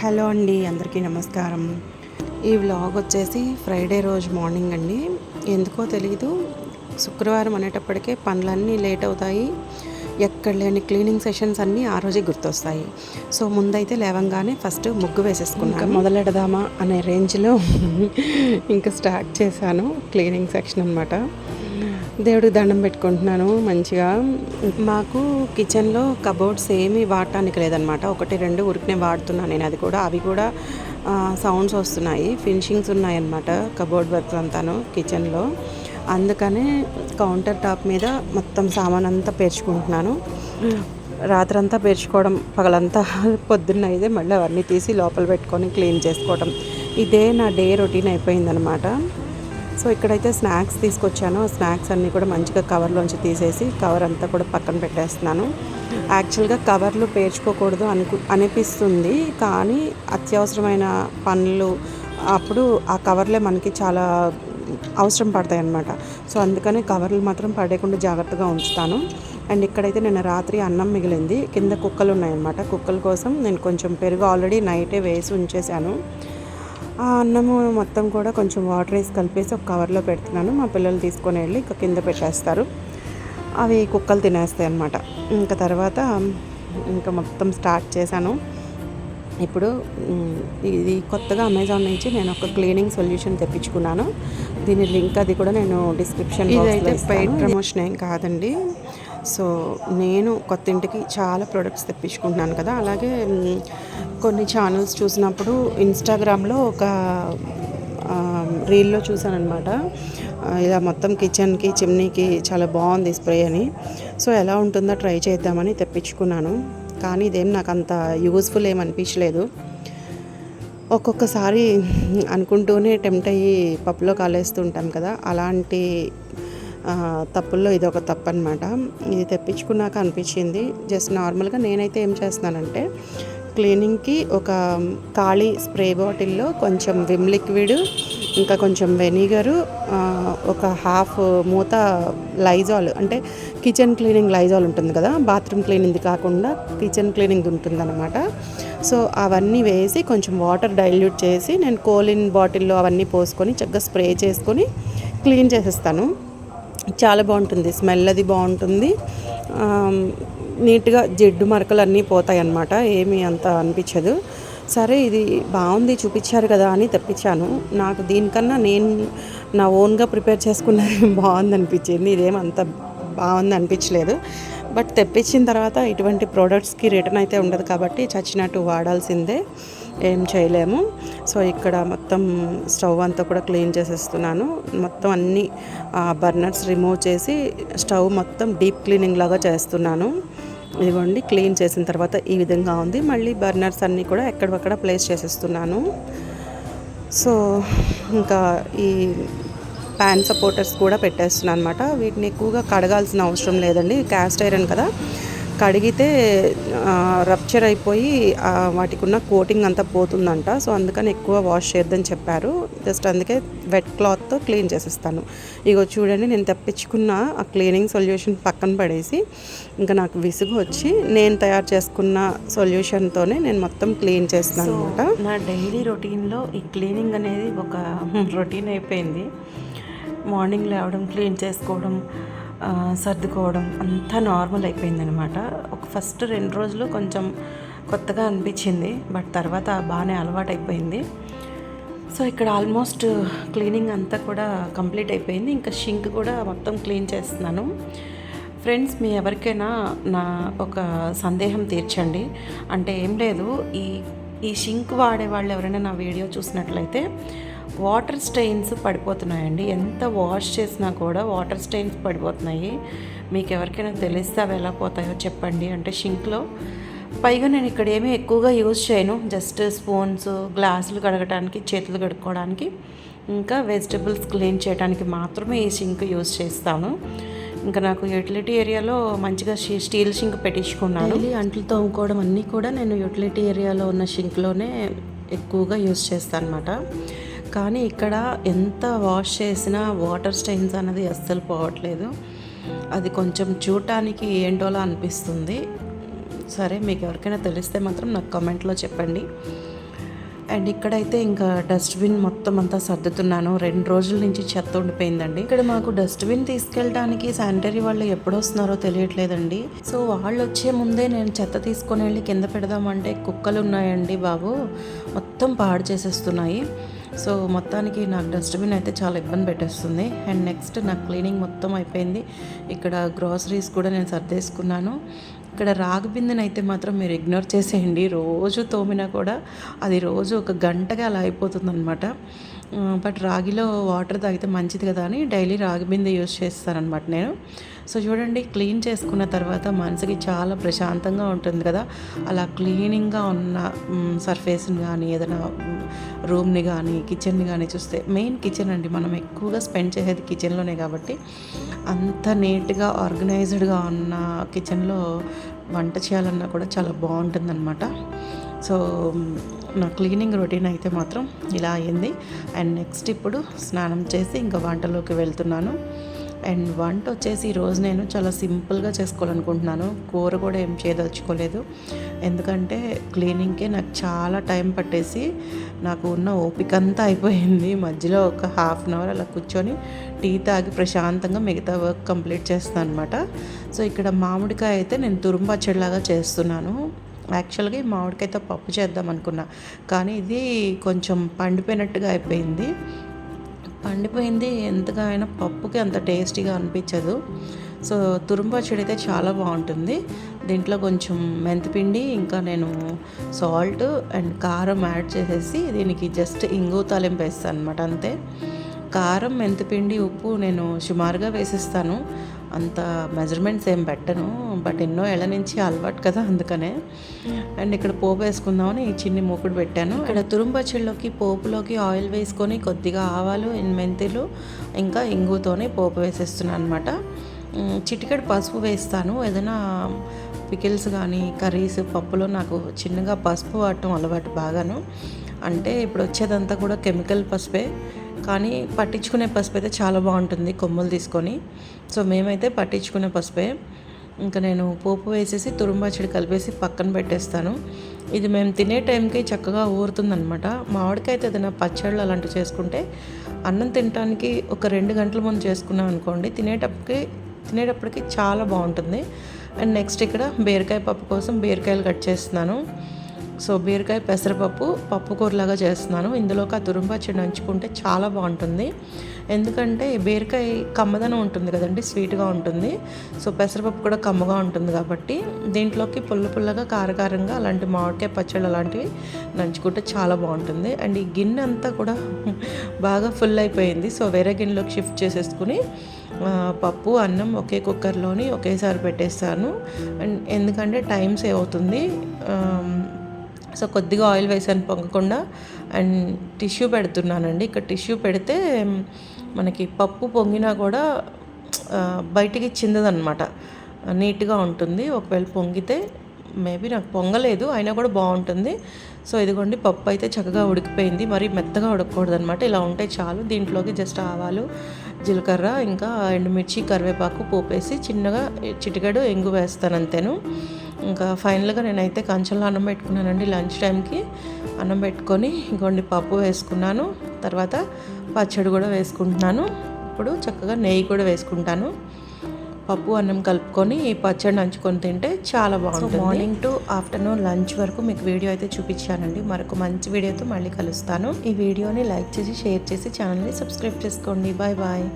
Hello అండి అందరికీ నమస్కారం. ఈ వ్లాగ్ వచ్చేసి ఫ్రైడే రోజు మార్నింగ్ అండి. ఎందుకో తెలియదు శుక్రవారం అనేటప్పటికే పనులన్నీ లేట్ అవుతాయి. ఎక్కడ లేని క్లీనింగ్ సెషన్స్ అన్నీ ఆ రోజే గుర్తొస్తాయి. సో ముందైతే లేవంగానే ఫస్ట్ ముగ్గు వేసేసుకున్నాను. మొదలెడదామా అనే రేంజ్లో ఇంకా స్టార్ట్ చేశాను క్లీనింగ్ సెక్షన్ అనమాట దేవుడికి దండం పెట్టుకుంటున్నాను మంచిగా. మాకు కిచెన్లో కబోర్డ్స్ ఏమీ వాడటానికి లేదనమాట ఒకటి రెండు ఉరికినే వాడుతున్నాను నేను. అది కూడా అవి కూడా సౌండ్స్ వస్తున్నాయి. ఫినిషింగ్స్ ఉన్నాయన్నమాట కబోర్డ్ వర్క్ అంతాను కిచెన్లో. అందుకనే కౌంటర్ టాప్ మీద మొత్తం సామాన్ అంతా పేర్చుకుంటున్నాను. రాత్రంతా పేర్చుకోవడం పగలంతా పొద్దున్న అయితే మళ్ళీ అవన్నీ తీసి లోపల పెట్టుకొని క్లీన్ చేసుకోవడం ఇదే నా డే రొటీన్ అయిపోయిందనమాట సో ఇక్కడైతే స్నాక్స్ తీసుకొచ్చాను. ఆ స్నాక్స్ అన్నీ కూడా మంచిగా కవర్లోంచి తీసేసి కవర్ అంతా కూడా పక్కన పెట్టేస్తున్నాను. యాక్చువల్గా కవర్లు పేర్చుకోకూడదు అనుకు అనిపిస్తుంది కానీ అత్యవసరమైన పనులు అప్పుడు ఆ కవర్లే మనకి చాలా అవసరం పడతాయి అన్నమాట సో అందుకని కవర్లు మాత్రం పడేయకుండా జాగ్రత్తగా ఉంచుతాను. అండ్ ఇక్కడైతే నేను రాత్రి అన్నం మిగిలింది. కింద కుక్కలు ఉన్నాయన్నమాట కుక్కల కోసం నేను కొంచెం పెరుగు ఆల్రెడీ నైటే వేసి ఉంచేసాను ఆ అన్నము మొత్తం కూడా కొంచెం వాటర్ వేసి కలిపేసి ఒక కవర్లో పెడుతున్నాను. మా పిల్లలు తీసుకొని వెళ్ళి ఇక కింద పెట్టేస్తారు. అవి కుక్కలు తినేస్తాయి అన్నమాట. ఇంకా తర్వాత ఇంకా మొత్తం స్టార్ట్ చేశాను. ఇప్పుడు ఇది కొత్తగా అమెజాన్ నుంచి నేను ఒక క్లీనింగ్ సొల్యూషన్ తెప్పించుకున్నాను. దీని లింక్ అది కూడా నేను డిస్క్రిప్షన్ ఇదైతే పెయిడ్ ప్రమోషన్ ఏం కాదండి. సో నేను కొత్త ఇంటికి చాలా ప్రొడక్ట్స్ తెప్పించుకుంటున్నాను కదా. అలాగే కొన్ని ఛానల్స్ చూసినప్పుడు ఇన్స్టాగ్రామ్లో ఒక రీల్లో చూసానమాట ఇలా మొత్తం కిచెన్కి చిమ్నీకి చాలా బాగుంది స్ప్రే అని. సో ఎలా ఉంటుందో ట్రై చేద్దామని తెప్పించుకున్నాను. కానీ ఇదేం నాకు అంత యూస్ఫుల్ ఏమనిపించలేదు ఒక్కొక్కసారి అనుకుంటూనే టెంప్ట్ అయ్యి పప్పులో కాలేస్తుంటాం కదా. అలాంటి తప్పుల్లో ఇది ఒక తప్పు అనమాట ఇది తెప్పించుకున్నాక అనిపించింది. జస్ట్ నార్మల్గా నేనైతే ఏం చేస్తున్నానంటే క్లీనింగ్కి ఒక ఖాళీ స్ప్రే బాటిల్లో కొంచెం విమ్ లిక్విడ్ ఇంకా కొంచెం వెనిగరు ఒక హాఫ్ మూత లైజాల్ అంటే కిచెన్ క్లీనింగ్ లైజాల్ ఉంటుంది కదా బాత్రూమ్ క్లీనింగ్ కాకుండా కిచెన్ క్లీనింగ్ ఉంటుందన్నమాట. సో అవన్నీ వేసి కొంచెం వాటర్ డైల్యూట్ చేసి నేను కోలిన్ బాటిల్లో అవన్నీ పోసుకొని చక్కగా స్ప్రే చేసుకొని క్లీన్ చేసేస్తాను. చాలా బాగుంటుంది. స్మెల్ అది బాగుంటుంది. నీట్గా జిడ్డు మరకలు అన్నీ పోతాయి అన్నమాట. ఏమీ అంత అనిపించదు. సరే ఇది బాగుంది చూపించారు కదా అని తెప్పించాను. నాకు దీనికన్నా నేను నా ఓన్గా ప్రిపేర్ చేసుకున్నది బాగుంది అనిపించింది. ఇదేం అంత బాగుంది అనిపించలేదు. బట్ తెప్పించిన తర్వాత ఇటువంటి ప్రోడక్ట్స్కి రిటర్న్ అయితే ఉండదు కాబట్టి చచ్చినట్టు వాడాల్సిందే. ఏం చేయలేము. సో ఇక్కడ మొత్తం స్టవ్ అంతా కూడా క్లీన్ చేసేస్తున్నాను. మొత్తం అన్ని బర్నర్స్ రిమూవ్ చేసి స్టవ్ మొత్తం డీప్ క్లీనింగ్ లాగా చేస్తున్నాను. ఇదిగోండి క్లీన్ చేసిన తర్వాత ఈ విధంగా ఉంది. మళ్ళీ బర్నర్స్ అన్నీ కూడా ఎక్కడక్కడ ప్లేస్ చేసేస్తున్నాను. సో ఇంకా ఈ ప్యాన్ సపోర్టర్స్ కూడా పెట్టేస్తున్నాను అనమాట వీటిని ఎక్కువగా కడగాల్సిన అవసరం లేదండి. క్యాస్ట్ ఐరన్ కదా. కడిగితే రప్చర్ అయిపోయి వాటికి ఉన్న కోటింగ్ అంతా పోతుందంట. సో అందుకని ఎక్కువ వాష్ చేయొద్దని చెప్పారు. జస్ట్ అందుకే వెట్ క్లాత్తో క్లీన్ చేసేస్తాను. ఇగో చూడండి నేను తెప్పించుకున్న ఆ క్లీనింగ్ సొల్యూషన్ పక్కన పడేసి ఇంకా నాకు విసుగు వచ్చి నేను తయారు చేసుకున్న సొల్యూషన్తోనే నేను మొత్తం క్లీన్ చేస్తున్నాను అనమాట నా డైలీ రొటీన్లో ఈ క్లీనింగ్ అనేది ఒక రొటీన్ అయిపోయింది. మార్నింగ్ లేవడం క్లీన్ చేసుకోవడం సర్దుకోవడం అంతా నార్మల్ అయిపోయిందనమాట ఒక ఫస్ట్ రెండు రోజులు కొంచెం కొత్తగా అనిపించింది బట్ తర్వాత బాగానే అలవాటు అయిపోయింది సో ఇక్కడ ఆల్మోస్ట్ క్లీనింగ్ అంతా కూడా కంప్లీట్ అయిపోయింది. ఇంకా షింక్ కూడా మొత్తం క్లీన్ చేస్తున్నాను. ఫ్రెండ్స్ మీ ఎవరికైనా నా ఒక సందేహం తీర్చండి. అంటే ఏం లేదు ఈ ఈ షింక్ వాడే వాళ్ళు ఎవరైనా నా వీడియో చూసినట్లయితే వాటర్ స్టెయిన్స్ పడిపోతున్నాయండి. ఎంత వాష్ చేసినా కూడా వాటర్ స్టెయిన్స్ పడిపోతున్నాయి. మీకు ఎవరికైనా తెలిస్తే అవి ఎలా పోతాయో చెప్పండి. అంటే షింక్లో పైగా నేను ఇక్కడ ఏమీ ఎక్కువగా యూజ్ చేయను. జస్ట్ స్పూన్స్ గ్లాసులు కడగడానికి చేతులు కడుక్కోవడానికి. ఇంకా వెజిటబుల్స్ క్లీన్ చేయడానికి మాత్రమే ఈ షింక్ యూజ్ చేస్తాను. ఇంకా నాకు యూటిలిటీ ఏరియాలో మంచిగా స్టీల్ షింక్ పెట్టించుకున్నాను. అంట్లు తోముకోవడం అన్నీ కూడా నేను యూటిలిటీ ఏరియాలో ఉన్న షింక్లోనే ఎక్కువగా యూజ్ చేస్తాను అనమాట కానీ ఇక్కడ ఎంత వాష్ చేసినా వాటర్ స్టెయిన్స్ అనేది అస్సలు పోవట్లేదు. అది కొంచెం చూడటానికి ఏంటోలా అనిపిస్తుంది. సరే మీకు ఎవరికైనా తెలిస్తే మాత్రం నాకు కమెంట్లో చెప్పండి. అండ్ ఇక్కడైతే ఇంకా డస్ట్బిన్ మొత్తం అంతా సర్దుతున్నాను. రెండు రోజుల నుంచి చెత్త ఉండిపోయిందండి. ఇక్కడ మాకు డస్ట్బిన్ తీసుకెళ్ళడానికి శానిటరీ వాళ్ళు ఎప్పుడు వస్తున్నారో తెలియట్లేదండి. సో వాళ్ళు వచ్చే ముందే నేను చెత్త తీసుకొని వెళ్ళి కింద పెడదామంటే కుక్కలు ఉన్నాయండి బాబు. మొత్తం పాడు చేసేస్తున్నాయి. సో మొత్తానికి నాకు డస్ట్బిన్ అయితే చాలా ఇబ్బంది పెట్టేస్తుంది. అండ్ నెక్స్ట్ నాకు క్లీనింగ్ మొత్తం అయిపోయింది. ఇక్కడ గ్రాసరీస్ కూడా నేను సర్దేసుకున్నాను. ఇక్కడ రాగి బిందెని అయితే మాత్రం మీరు ఇగ్నోర్ చేసేయండి. రోజు తోమినా కూడా అది రోజు ఒక గంటగా అలా అయిపోతుంది అనమాట బట్ రాగిలో వాటర్ తాగితే మంచిది కదా అని డైలీ రాగి బిందె యూస్ చేస్తానమాట నేను. సో చూడండి క్లీన్ చేసుకున్న తర్వాత మనసుకి చాలా ప్రశాంతంగా ఉంటుంది కదా. అలా క్లీనింగ్గా ఉన్న సర్ఫేస్ని కానీ ఏదైనా రూమ్ని కానీ కిచెన్ని కానీ చూస్తే మెయిన్ కిచెన్ అండి. మనం ఎక్కువగా స్పెండ్ చేసేది కిచెన్లోనే కాబట్టి అంత నీట్గా ఆర్గనైజ్డ్గా ఉన్న కిచెన్లో వంట చేయాలన్నా కూడా చాలా బాగుంటుందన్నమాట. సో నా క్లీనింగ్ రొటీన్ అయితే మాత్రం ఇలా అయింది. అండ్ నెక్స్ట్ ఇప్పుడు స్నానం చేసి ఇంకా వంటలోకి వెళ్తున్నాను. అండ్ వంట వచ్చేసి ఈరోజు నేను చాలా సింపుల్గా చేసుకోవాలనుకుంటున్నాను. కూర కూడా ఏం చేయదలుచుకోలేదు. ఎందుకంటే క్లీనింగ్కే నాకు చాలా టైం పట్టేసి నాకు ఉన్న ఓపిక అంతా అయిపోయింది. మధ్యలో ఒక హాఫ్ అన్ అవర్ అలా కూర్చొని టీ తాగి ప్రశాంతంగా మిగతా వర్క్ కంప్లీట్ చేస్తాను అనమాట సో ఇక్కడ మామిడికాయ అయితే నేను తురుంపచ్చడిలాగా చేస్తున్నాను. యాక్చువల్గా ఈ మామిడికాయతో పప్పు చేద్దాం అనుకున్నా. కానీ ఇది కొంచెం పండిపోయినట్టుగా అయిపోయింది. పండిపోయింది ఎంతగా అయినా పప్పుకి అంత టేస్టీగా అనిపించదు. సో తురుంపచ్చడి అయితే చాలా బాగుంటుంది. దీంట్లో కొంచెం మెంతిపిండి ఇంకా నేను సాల్ట్ అండ్ కారం యాడ్ చేసేసి దీనికి జస్ట్ ఇంగు తాలింపు వేస్తాను అనమాట అంతే. కారం మెంతిపిండి ఉప్పు నేను సుమారుగా వేసిస్తాను. అంత మెజర్మెంట్స్ ఏం పెట్టను బట్ ఎన్నో ఏళ్ళ నుంచి అలవాటు కదా అందుకనే. అండ్ ఇక్కడ పోపు వేసుకుందామని ఈ చిన్ని మూకుడు పెట్టాను. ఇక్కడ తురుంబచ్చిళ్ళలోకి పోపులోకి ఆయిల్ వేసుకొని కొద్దిగా ఆవాలు మెంతులు ఇంకా ఇంగుతోనే పోపు వేసేస్తున్నాను అనమాట చిటికెడు పసుపు వేస్తాను. ఏదైనా పికిల్స్ కానీ కర్రీస్ పప్పులో నాకు చిన్నగా పసుపు వాడటం అలవాటు బాగాను. అంటే ఇప్పుడు వచ్చేదంతా కూడా కెమికల్ పసుపే. కానీ పట్టించుకునే పసుపు అయితే చాలా బాగుంటుంది కొమ్మలు తీసుకొని. సో మేమైతే పట్టించుకునే పసుపే. ఇంకా నేను పోపు వేసేసి తురుంబాచిడి కలిపేసి పక్కన పెట్టేస్తాను. ఇది మేము తినే టైంకి చక్కగా ఊరుతుందనమాట మామిడికైతే ఏదైనా పచ్చళ్ళు అలాంటివి చేసుకుంటే అన్నం తినడానికి ఒక రెండు గంటల ముందు చేసుకున్నాం అనుకోండి. తినేటప్పటికి తినేటప్పటికి చాలా బాగుంటుంది. అండ్ నెక్స్ట్ ఇక్కడ బీరకాయ పప్పు కోసం బీరకాయలు కట్ చేస్తున్నాను. సో బీరకాయ పెసరపప్పు పప్పు కూరలాగా చేస్తున్నాను ఇందులోకి ఆ తురుంపచ్చడి నంచుకుంటే చాలా బాగుంటుంది. ఎందుకంటే బీరకాయ కమ్మదనం ఉంటుంది కదండి స్వీట్గా ఉంటుంది. సో పెసరపప్పు కూడా కమ్మగా ఉంటుంది కాబట్టి దీంట్లోకి పుల్ల పుల్లగా కారకారంగా అలాంటి మామిడికాయ పచ్చళ్ళు అలాంటివి నంచుకుంటే చాలా బాగుంటుంది. అండ్ ఈ గిన్నె అంతా కూడా బాగా ఫుల్ అయిపోయింది. సో వేరే గిన్నెలోకి షిఫ్ట్ చేసేసుకుని పప్పు అన్నం ఒకే కుక్కర్లోని ఒకేసారి పెట్టేస్తాను. అండ్ ఎందుకంటే టైం సేవ్ అవుతుంది. సో కొద్దిగా ఆయిల్ వేసాను పొంగకుండా అండ్ టిష్యూ పెడుతున్నానండి. ఇక్కడ టిష్యూ పెడితే మనకి పప్పు పొంగినా కూడా బయటికి చిందదనమాట నీట్గా ఉంటుంది. ఒకవేళ పొంగితే మేబీ నాకు పొంగలేదు అయినా కూడా బాగుంటుంది. సో ఇదిగోండి పప్పు అయితే చక్కగా ఉడికిపోయింది. మరి మెత్తగా ఉడకకూడదు అనమాట ఇలా ఉంటే చాలు. దీంట్లోకి జస్ట్ ఆవాలు జీలకర్ర ఇంకా ఎండుమిర్చి కరివేపాకు పోపేసి చిన్నగా చిటికెడు ఎంగు వేస్తాను అంతేను. ఇంకా ఫైనల్గా నేనైతే కంచంలో అన్నం పెట్టుకున్నానండి లంచ్ టైంకి. అన్నం పెట్టుకొని ఇంకొండి పప్పు వేసుకున్నాను. తర్వాత పచ్చడి కూడా వేసుకుంటున్నాను. ఇప్పుడు చక్కగా నెయ్యి కూడా వేసుకుంటాను. పప్పు అన్నం కలుపుకొని ఈ పచ్చడి నంచుకొని తింటే చాలా బాగుంటుంది. మార్నింగ్ టు ఆఫ్టర్నూన్ లంచ్ వరకు మీకు వీడియో అయితే చూపించానండి. మరొక మంచి వీడియోతో మళ్ళీ కలుస్తాను. ఈ వీడియోని లైక్ చేసి షేర్ చేసి ఛానల్ని సబ్స్క్రైబ్ చేసుకోండి. Bye bye.